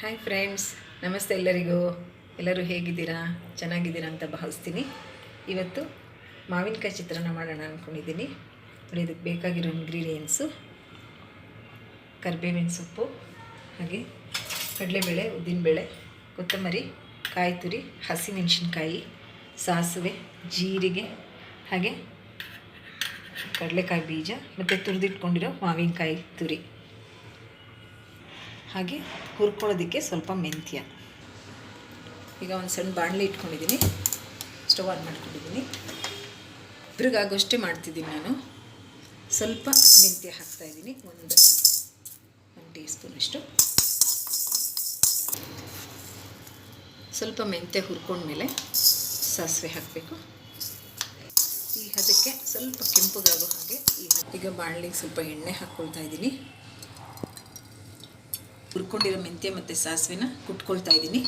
Hi friends ನಮಸ್ತೆ ಎಲ್ಲರಿಗೂ. ಎಲ್ಲರೂ ಹೇಗಿದ್ದೀರಾ? ಚೆನ್ನಾಗಿದ್ದೀರಾ ಅಂತ ಭಾವಿಸ್ತೀನಿ. ಇವತ್ತು ಮಾವಿನಕಾಯಿ ಚಿತ್ರಾನ್ನ ಮಾಡೋಣ ಅಂದ್ಕೊಂಡಿದ್ದೀನಿ ನೋಡಿ, ಇದಕ್ಕೆ ಬೇಕಾಗಿರೋ ಇಂಗ್ರೀಡಿಯೆಂಟ್ಸು ಕರಿಬೇವಿನ ಸೊಪ್ಪು, ಹಾಗೆ ಕಡಲೆಬೇಳೆ, ಉದ್ದಿನಬೇಳೆ, ಕೊತ್ತಂಬರಿ ಕಾಯಿ ತುರಿ ಹಸಿಮೆಣಸಿನ್ಕಾಯಿ, ಸಾಸಿವೆ, ಜೀರಿಗೆ, ಹಾಗೆ ಕಡಲೆಕಾಯಿ ಬೀಜ, ಮತ್ತು ತುರಿದಿಟ್ಕೊಂಡಿರೋ ಮಾವಿನಕಾಯಿ ತುರಿ. ಹಾಗೆ ಹುರ್ಕೊಳ್ಳೋದಕ್ಕೆ ಸ್ವಲ್ಪ ಮೆಂತ್ಯ. ಈಗ ಒಂದು ಸಣ್ಣ ಬಾಣಲೆ ಇಟ್ಕೊಂಡಿದ್ದೀನಿ ಸ್ಟವ್ ಆನ್ ಮಾಡ್ಕೊಂಡಿದ್ದೀನಿ ಇಬ್ಬರಿಗಾಗೋಷ್ಟೇ ಮಾಡ್ತಿದ್ದೀನಿ ನಾನು. ಸ್ವಲ್ಪ ಮೆಂತ್ಯ ಹಾಕ್ತಾಯಿದ್ದೀನಿ ಒಂದು ಒಂದು ಟೀ ಸ್ಪೂನಷ್ಟು ಸ್ವಲ್ಪ ಮೆಂತ್ಯ ಹುರ್ಕೊಂಡ್ಮೇಲೆ ಸಾಸಿವೆ ಹಾಕಬೇಕು. ಈ ಹದಕ್ಕೆ ಸ್ವಲ್ಪ ಕೆಂಪುಗಾಗೋ ಹಾಗೆ ಈ ಈಗ ಬಾಣಲಿಗೆ ಸ್ವಲ್ಪ ಎಣ್ಣೆ ಹಾಕ್ಕೊಳ್ತಾ ಇದ್ದೀನಿ. ಹುರ್ಕೊಂಡಿರೋ ಮೆಂತ್ಯ ಮತ್ತು ಸಾಸಿವೆನ ಕುಟ್ಕೊಳ್ತಾ ಇದ್ದೀನಿ.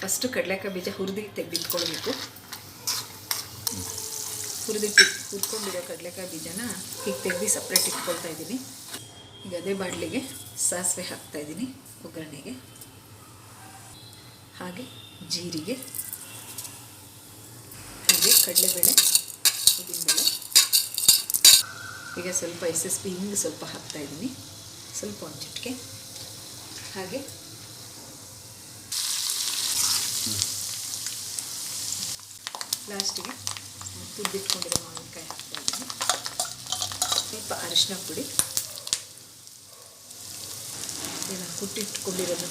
ಫಸ್ಟು ಕಡಲೆಕಾಯಿ ಬೀಜ ಹುರಿದು ತೆಗೆದಿಟ್ಕೊಳ್ಬೇಕು. ಹುರಿದಿಟ್ಟು ಹುರ್ಕೊಂಡಿರೋ ಕಡಲೆಕಾಯಿ ಬೀಜನ ಹೀಗೆ ತೆಗೆದು ಸಪ್ರೇಟ್ ಇಟ್ಕೊಳ್ತಾ ಇದ್ದೀನಿ. ಈಗ ಅದೇ ಬಾಣಲಿಗೆ ಸಾಸಿವೆ ಹಾಕ್ತಾ ಇದ್ದೀನಿ ಒಗ್ಗರಣೆಗೆ. ಹಾಗೆ ಜೀರಿಗೆ, ಹಾಗೆ ಕಡಲೆಬೇಳೆ, ಉದ್ದಿನಬೇಳೆ. ಈಗ ಸ್ವಲ್ಪ ಎಸ್ ಎಸ್ ಪಿ ಹಿಂಗೆ ಸ್ವಲ್ಪ ಹಾಕ್ತಾ ಇದ್ದೀನಿ. ಸ್ವಲ್ಪ ಒಂದು ಚಿಟಿಕೆ ಹಾಗೆ. ಲಾಸ್ಟಿಗೆ ತುದ್ದಿಟ್ಕೊಂಡಿರೋ ಮಾವಿನಕಾಯಿ ಹಾಕ್ತಾ ಇದ್ದೀನಿ. ಸ್ವಲ್ಪ ಅರಿಶಿನ ಪುಡಿ. ಏನು ಕುಟ್ಟಿಟ್ಕೊಂಡಿರೋದು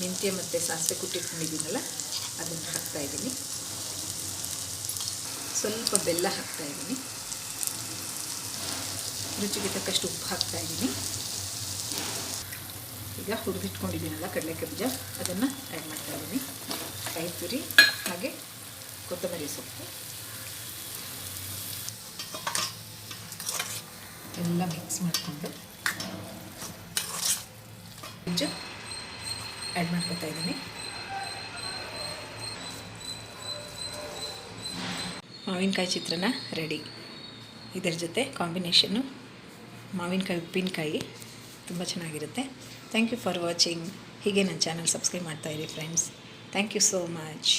ಮೆಂತ್ಯ ಮತ್ತು ಸಾಸಿವೆ ಕುಟ್ಟಿಟ್ಕೊಂಡಿದ್ದೀನಲ್ಲ, ಅದನ್ನು ಹಾಕ್ತಾ ಇದ್ದೀನಿ. ಸ್ವಲ್ಪ ಬೆಲ್ಲ ಹಾಕ್ತಾ ಇದ್ದೀನಿ. ರುಚಿಗೆ ತಕ್ಕಷ್ಟು ಉಪ್ಪು ಹಾಕ್ತಾ ಇದ್ದೀನಿ. ಈಗ ಹುರಿದಿಟ್ಕೊಂಡಿದ್ದೀನಲ್ಲ ಕಡಲೆಕಾಯಿ ಬೀಜ ಅದನ್ನು ಆ್ಯಡ್ ಮಾಡ್ತಾ ಇದ್ದೀನಿ. ಕಾಯಿ ತುರಿ, ಹಾಗೆ ಕೊತ್ತಂಬರಿ ಸೊಪ್ಪು. ಎಲ್ಲ ಮಿಕ್ಸ್ ಮಾಡಿಕೊಂಡು ಬೀಜ ಆ್ಯಡ್ ಮಾಡ್ಕೊತಾ ಇದ್ದೀನಿ. ಮಾವಿನಕಾಯಿ ಚಿತ್ರನ ರೆಡಿ ಇದರ ಜೊತೆ ಕಾಂಬಿನೇಷನ್ನು ಮಾವಿನಕಾಯಿ, ಉಪ್ಪಿನಕಾಯಿ ತುಂಬ ಚೆನ್ನಾಗಿರುತ್ತೆ. ಥ್ಯಾಂಕ್ ಯು ಫಾರ್ ವಾಚಿಂಗ್ ಹೀಗೆ ನನ್ನ channel subscribe ಮಾಡ್ತಾಯಿರಿ friends thank you so much